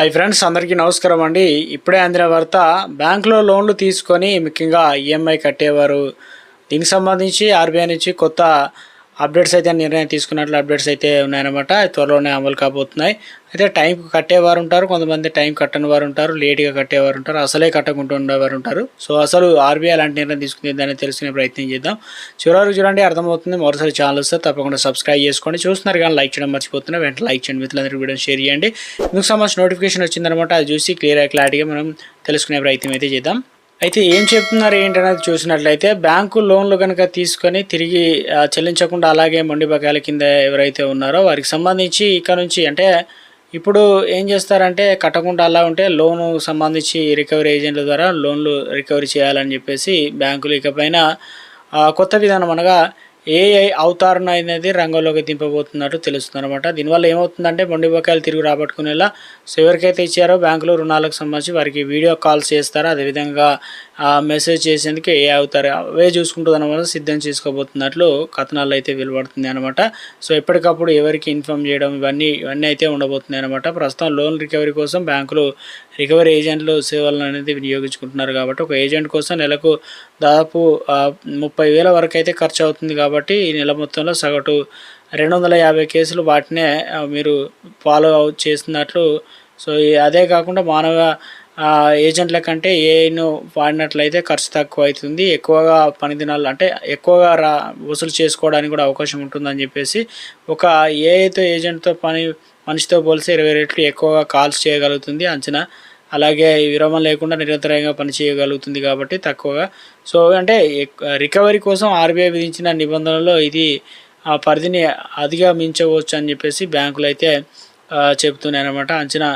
Hi friends అందరికీ నమస్కారం అండి. ఇప్పుడే అందిన వార్త బ్యాంకులో లోన్లు తీసుకొని ముఖ్యంగా ఈఎంఐ కట్టేవారు. దీనికి సంబంధించి ఆర్బీఐ నుంచి కొత్త అప్డేట్స్ అయితే నిర్ణయం తీసుకున్నట్లు అప్డేట్స్ అయితే ఉన్నాయన్నమాట. త్వరలోనే అమలు కాబోతున్నాయి. అయితే టైంకి కట్టేవారు ఉంటారు. కొంతమంది టైం కట్టని వారు ఉంటారు. లేట్గా కట్టేవారు ఉంటారు. అసలే కట్టకుండా ఉండేవారు ఉంటారు. సో అసలు ఆర్బీఐ అలాంటి నిర్ణయం తీసుకుంది దాన్ని తెలుసుకునే ప్రయత్నం చేద్దాం. చివరి చూడండి అర్థమవుతుంది. మరోసారి ఛానల్ వస్తే తప్పకుండా సబ్స్క్రైబ్ చేసుకోండి. చూస్తున్నారు కానీ లైక్ చేయడం మర్చిపోతున్నా వెంటనే లైక్ చేయండి. మిత్రులందరికీ వీడియో షేర్ చేయండి. మీకు సంబంధించిన నోటిఫికేషన్ వచ్చిందనమాట అది చూసి క్లియర్ క్లారిటీగా మనం తెలుసుకునే ప్రయత్నం అయితే చేద్దాం. అయితే ఏం చెప్తున్నారు ఏంటనేది చూసినట్లయితే బ్యాంకు లోన్లు కనుక తీసుకొని తిరిగి చెల్లించకుండా అలాగే మొండి బకాయిల కింద ఎవరైతే ఉన్నారో వారికి సంబంధించి ఇక నుంచి అంటే ఇప్పుడు ఏం చేస్తారంటే కట్టకుండా అలా ఉంటే లోను సంబంధించి రికవరీ ఏజెంట్ల ద్వారా లోన్లు రికవరీ చేయాలని చెప్పేసి బ్యాంకులు ఇకపైన కొత్త విధానం అనగా ఏఐ అవతారణ అనేది రంగంలోకి దింపబోతున్నట్టు తెలుస్తుంది అనమాట దీనివల్ల ఏమవుతుందంటే మొండి బకాయిలు తిరిగి రాబట్టుకునేలా సో ఎవరికైతే ఇచ్చారో బ్యాంకులు రుణాలకు సంబంధించి వారికి వీడియో కాల్స్ చేస్తారో? అదేవిధంగా మెసేజ్ చేసేందుకు ఏ అవుతారు అవే చూసుకుంటుంది అనమాట సిద్ధం చేసుకోబోతున్నట్లు కథనాలు అయితే వెలువడుతుంది అనమాట సో ఎప్పటికప్పుడు ఎవరికి ఇన్ఫామ్ చేయడం ఇవన్నీ ఇవన్నీ అయితే ఉండబోతున్నాయి అనమాట ప్రస్తుతం లోన్ రికవరీ కోసం బ్యాంకులు రికవరీ ఏజెంట్లు సేవలను అనేది వినియోగించుకుంటున్నారు కాబట్టి ఒక ఏజెంట్ కోసం నెలకు దాదాపు ముప్పై వేల వరకు అయితే ఖర్చు అవుతుంది కాబట్టి ఈ నెల మొత్తంలో సగటు రెండు వందల యాభై కేసులు వాటినే మీరు ఫాలో అవుట్ చేస్తున్నట్లు. సో అదే కాకుండా మానవ ఏజెంట్ల కంటే ఏను వాడినట్లయితే ఖర్చు తక్కువ అవుతుంది. ఎక్కువగా పనిదినాలు అంటే ఎక్కువగా రా వసూలు చేసుకోవడానికి కూడా అవకాశం ఉంటుందని చెప్పేసి ఒక ఏఐతో ఏజెంట్తో పని మనిషితో పోలిస్తే ఇరవై రెట్లు ఎక్కువగా కాల్స్ చేయగలుగుతుంది అంచనా. అలాగే విరామం లేకుండా నిరంతరంగా పని చేయగలుగుతుంది కాబట్టి తక్కువగా. సో అంటే రికవరీ కోసం ఆర్బీఐ విధించిన నిబంధనలో ఇది ఆ పరిధిని అధిగమించవచ్చు అని చెప్పేసి బ్యాంకులు అయితే ఆ, చెబుతున్నాయి అనమాట అంచనా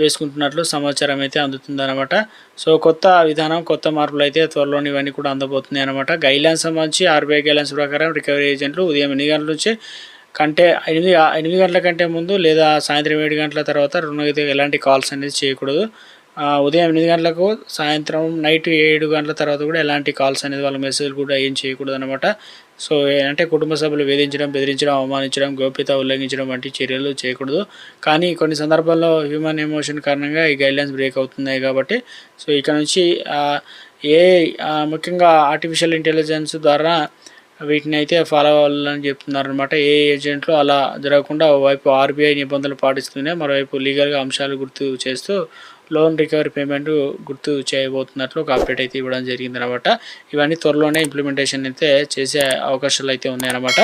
వేసుకుంటున్నట్లు సమాచారం అయితే అందుతుందన్నమాట. సో కొత్త విధానం కొత్త మార్పులు అయితే త్వరలోని ఇవన్నీ కూడా అందబోతున్నాయి అనమాట గైడ్లైన్స్ సంబంధించి ఆర్బీఐ గైడ్లైన్స్ ప్రకారం రికవరీ ఏజెంట్లు ఉదయం ఎనిమిది గంటల నుంచి కంటే ఎనిమిది ఎనిమిది గంటల కంటే ముందు లేదా సాయంత్రం ఏడు గంటల తర్వాత రుణగ్రహీత ఎలాంటి కాల్స్ అనేది చేయకూడదు. ఉదయం ఎనిమిది గంటలకు సాయంత్రం నైట్ ఏడు గంటల తర్వాత కూడా ఎలాంటి కాల్స్ అనేది వాళ్ళ మెసేజ్లు కూడా ఏం చేయకూడదు అనమాట సో అంటే కుటుంబ సభ్యులు వేధించడం బెదిరించడం అవమానించడం గోప్యత ఉల్లంఘించడం వంటి చర్యలు చేయకూడదు. కానీ కొన్ని సందర్భాల్లో హ్యూమన్ ఎమోషన్ కారణంగా ఈ గైడ్లైన్స్ బ్రేక్ అవుతున్నాయి కాబట్టి సో ఇక్కడ నుంచి ఏ ముఖ్యంగా ఆర్టిఫిషియల్ ఇంటెలిజెన్స్ ద్వారా వీటిని అయితే ఫాలో అవ్వాలని చెప్తున్నారు అనమాట ఏ ఏజెంట్లు అలా జరగకుండా ఓవైపు ఆర్బీఐ నిబంధనలు పాటిస్తూనే మరోవైపు లీగల్గా అంశాలు గుర్తు చేస్తూ లోన్ రికవరీ పేమెంట్ గుర్తు చేయబోతున్నట్లు ఒక అప్డేట్ అయితే ఇవ్వడం జరిగింది అనమాట ఇవన్నీ త్వరలోనే ఇంప్లిమెంటేషన్ అయితే చేసే అవకాశాలు అయితే ఉన్నాయన్నమాట.